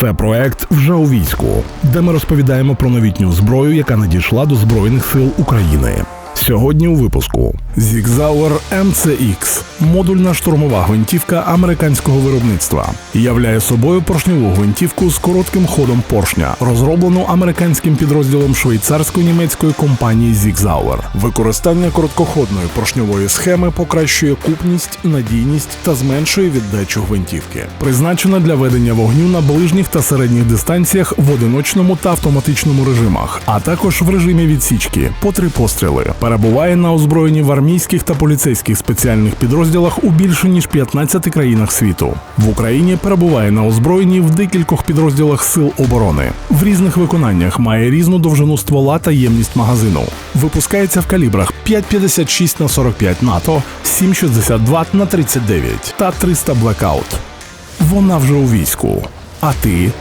Це проект вже у війську, де ми розповідаємо про новітню зброю, яка надійшла до Збройних сил України. Сьогодні у випуску Zigzauer MCX – модульна штурмова гвинтівка американського виробництва, являє собою поршневу гвинтівку з коротким ходом поршня, розроблену американським підрозділом швейцарсько-німецької компанії Zigzauer. Використання короткоходної поршньової схеми покращує купність, надійність та зменшує віддачу гвинтівки. Призначена для ведення вогню на ближніх та середніх дистанціях в одиночному та автоматичному режимах, а також в режимі відсічки по три постріли. Перебуває на озброєнні в армійських та поліцейських спеціальних підрозділах у більше ніж 15 країнах світу. В Україні перебуває на озброєнні в декількох підрозділах сил оборони. В різних виконаннях має різну довжину ствола та ємність магазину. Випускається в калібрах 5,56 на 45 НАТО, 7,62 на 39 та 300 Blackout. Вона вже у війську. А ти